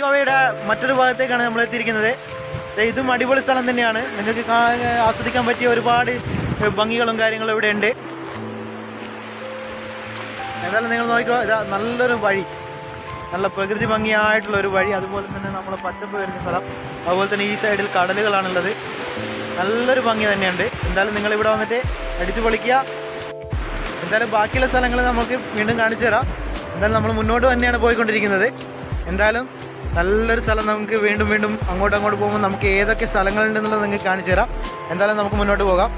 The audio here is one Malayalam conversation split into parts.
ഗോവയുടെ മറ്റൊരു ഭാഗത്തേക്കാണ് നമ്മൾ എത്തിയിരിക്കുന്നത്. ഇതും അടിപൊളി സ്ഥലം തന്നെയാണ്. നിങ്ങൾക്ക് ആസ്വദിക്കാൻ പറ്റിയ ഒരുപാട് ഭംഗികളും കാര്യങ്ങളും ഇവിടെ ഉണ്ട്. എന്തായാലും നിങ്ങൾ നോക്കിക്കോ ഇതാ നല്ലൊരു വഴി. നല്ല പ്രകൃതി ഭംഗിയായിട്ടുള്ള ഒരു വഴി. അതുപോലെ തന്നെ നമ്മൾ പച്ചപ്പ് വരുന്ന സ്ഥലം. അതുപോലെ തന്നെ ഈ സൈഡിൽ കടലുകളാണുള്ളത്. നല്ലൊരു ഭംഗി തന്നെയുണ്ട്. എന്തായാലും നിങ്ങൾ ഇവിടെ വന്നിട്ട് അടിച്ചു പൊളിക്കുക. എന്തായാലും ബാക്കിയുള്ള സ്ഥലങ്ങൾ നമുക്ക് വീണ്ടും കാണിച്ചു തരാം. എന്തായാലും നമ്മൾ മുന്നോട്ട് തന്നെയാണ് പോയിക്കൊണ്ടിരിക്കുന്നത്. എന്തായാലും നല്ലൊരു സ്ഥലം നമുക്ക് വീണ്ടും വീണ്ടും അങ്ങോട്ടും അങ്ങോട്ട് പോകുമ്പോൾ നമുക്ക് ഏതൊക്കെ സ്ഥലങ്ങളുണ്ടെന്നുള്ളത് നിങ്ങൾക്ക് കാണിച്ചു തരാം. എന്തായാലും നമുക്ക് മുന്നോട്ട് പോകാം.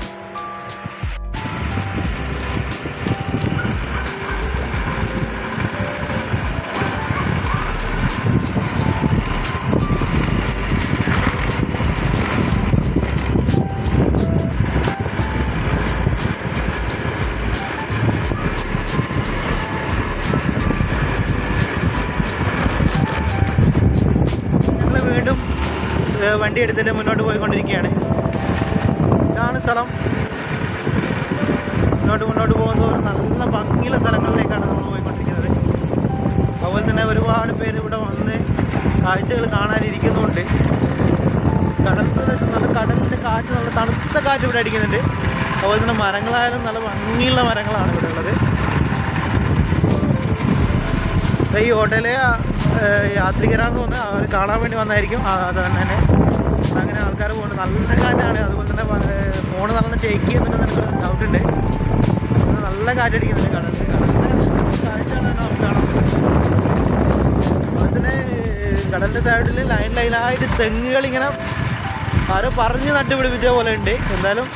വണ്ടി എടുത്തിട്ട് മുന്നോട്ട് പോയിക്കൊണ്ടിരിക്കുകയാണ്. ഇതാണ് സ്ഥലം. മുന്നോട്ട് മുന്നോട്ട് പോകുമ്പോൾ നല്ല ഭംഗിയുള്ള സ്ഥലങ്ങളിലേക്കാണ് നമ്മൾ പോയിക്കൊണ്ടിരിക്കുന്നത്. അതുപോലെ തന്നെ ഒരുപാട് പേര് ഇവിടെ വന്ന് കാഴ്ചകൾ കാണാനിരിക്കുന്നുണ്ട്. കടൽ പ്രദേശം നല്ല കടലിന്റെ കാറ്റ് നല്ല തണുത്ത കാറ്റ് ഇവിടെ അടിക്കുന്നുണ്ട്. അതുപോലെ തന്നെ മരങ്ങളായാലും നല്ല ഭംഗിയുള്ള മരങ്ങളാണ് ഇവിടെ ഉള്ളത്. ഈ ഹോട്ടലിൽ യാത്രികരാണെന്ന് തോന്നുന്നത് അവർ കാണാൻ വേണ്ടി വന്നായിരിക്കും. അത് തന്നെ അങ്ങനെ ആൾക്കാർ പോകുന്നുണ്ട്. നല്ല കാറ്റാണ്. അതുപോലെ തന്നെ ഫോൺ നല്ല ഷെയ്ക്ക് ചെയ്യുന്നുണ്ട് എനിക്കൊരു ഡൗട്ട് ഉണ്ട്. നല്ല കാറ്റടിക്കുന്നുണ്ട് കടലിൽ കടലിന്റെ കാഴ്ചയാണ് നമുക്ക് കാണാൻ അതുപോലെ തന്നെ കടലിന്റെ സൈഡിൽ ലൈൻ ലൈനായിട്ട് തെങ്ങുകൾ ഇങ്ങനെ ആരോ പറഞ്ഞ് നട്ടുപിടിപ്പിച്ച പോലെ ഉണ്ട്. എന്തായാലും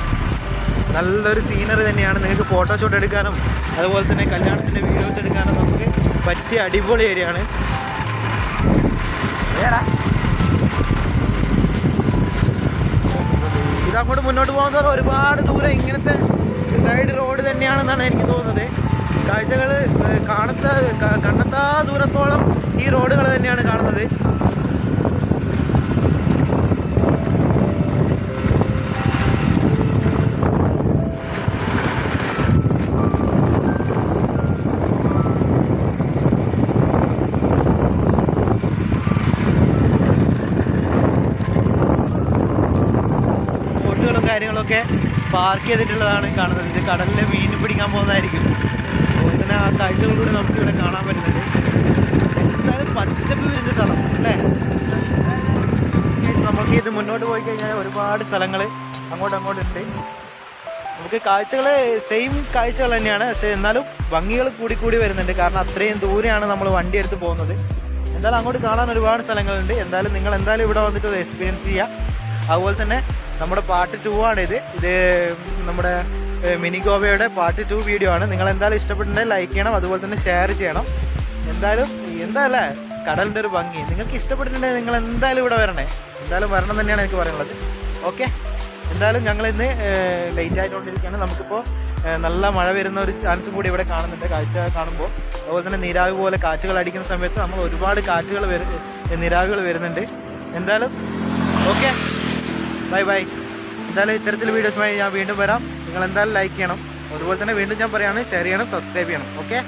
നല്ലൊരു സീനറി തന്നെയാണ്. നിങ്ങൾക്ക് ഫോട്ടോഷൂട്ട് എടുക്കാനും അതുപോലെ തന്നെ കല്യാണത്തിന്റെ വീഡിയോസ് എടുക്കാനും നമുക്ക് പറ്റിയ അടിപൊളി ഏരിയ ആണ് ഇതങ്ങോട്ട് മുന്നോട്ട് പോകുന്നത് ഒരുപാട് ദൂരം ഇങ്ങനത്തെ സൈഡ് റോഡ് തന്നെയാണെന്നാണ് എനിക്ക് തോന്നുന്നത്. കാഴ്ചകൾ കാണത്ത കണ്ണെത്താ ദൂരത്തോളം ഈ റോഡുകൾ തന്നെയാണ് കാണുന്നത്. കാര്യങ്ങളൊക്കെ പാർക്ക് ചെയ്തിട്ടുള്ളതാണ് കാണുന്നത്. ഇത് കടലിൽ മീൻ പിടിക്കാൻ പോകുന്നതായിരിക്കും. അതുപോലെ തന്നെ ആ കാഴ്ചകളിലൂടെ നമുക്ക് ഇവിടെ കാണാൻ പറ്റുന്നുണ്ട്. എന്തായാലും പച്ചപ്പ് വരുന്ന സ്ഥലം അല്ലേ? നമുക്ക് ഇത് മുന്നോട്ട് പോയി കഴിഞ്ഞാൽ ഒരുപാട് സ്ഥലങ്ങൾ അങ്ങോട്ടും അങ്ങോട്ടും ഉണ്ട്. നമുക്ക് കാഴ്ചകൾ സെയിം കാഴ്ചകൾ തന്നെയാണ്. പക്ഷേ എന്നാലും ഭംഗികൾ കൂടി കൂടി വരുന്നുണ്ട്. കാരണം അത്രയും ദൂരെയാണ് നമ്മൾ വണ്ടി എടുത്ത് പോകുന്നത്. എന്തായാലും അങ്ങോട്ട് കാണാൻ ഒരുപാട് സ്ഥലങ്ങളുണ്ട്. എന്തായാലും നിങ്ങൾ എന്തായാലും ഇവിടെ വന്നിട്ട് എക്സ്പീരിയൻസ് ചെയ്യുക. അതുപോലെ തന്നെ നമ്മുടെ പാർട്ട് ടു ആണ് ഇത്. ഇത് നമ്മുടെ മിനി ഗോവയുടെ പാർട്ട് ടു വീഡിയോ ആണ്. നിങ്ങൾ എന്തായാലും ഇഷ്ടപ്പെട്ടിട്ടുണ്ടെങ്കിൽ ലൈക്ക് ചെയ്യണം അതുപോലെ തന്നെ ഷെയർ ചെയ്യണം. എന്തായാലും എന്തായാലേ കടലിന്റെ ഒരു ഭംഗി. നിങ്ങൾക്ക് ഇഷ്ടപ്പെട്ടിട്ടുണ്ടെങ്കിൽ നിങ്ങൾ എന്തായാലും ഇവിടെ വരണേ. എന്തായാലും വരണം തന്നെയാണ് എനിക്ക് പറയാനുള്ളത്. ഓക്കെ എന്തായാലും ഞങ്ങൾ ഇന്ന് ലേറ്റ് ആയിട്ടുകൊണ്ടിരിക്കുകയാണ് നമുക്കിപ്പോൾ നല്ല മഴ വരുന്ന ഒരു ചാൻസും കൂടി ഇവിടെ കാണുന്നുണ്ട് കാഴ്ച കാണുമ്പോൾ. അതുപോലെ തന്നെ നീരാവി പോലെ കാറ്റുകൾ അടിക്കുന്ന സമയത്ത് നമ്മൾ ഒരുപാട് കാറ്റുകൾ വരു നീരാവികൾ വരുന്നുണ്ട്. എന്തായാലും ഓക്കെ ബൈ ബൈ. എന്തായാലും ഇത്തരത്തിൽ വീഡിയോസുമായി ഞാൻ വീണ്ടും വരാം. നിങ്ങൾ എന്തായാലും ലൈക്ക് ചെയ്യണം. അതുപോലെ തന്നെ വീണ്ടും ഞാൻ പറയുകയാണ് ഷെയർ ചെയ്യണം സബ്സ്ക്രൈബ് ചെയ്യണം. ഓക്കെ